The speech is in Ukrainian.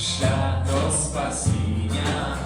шлях до спасіння.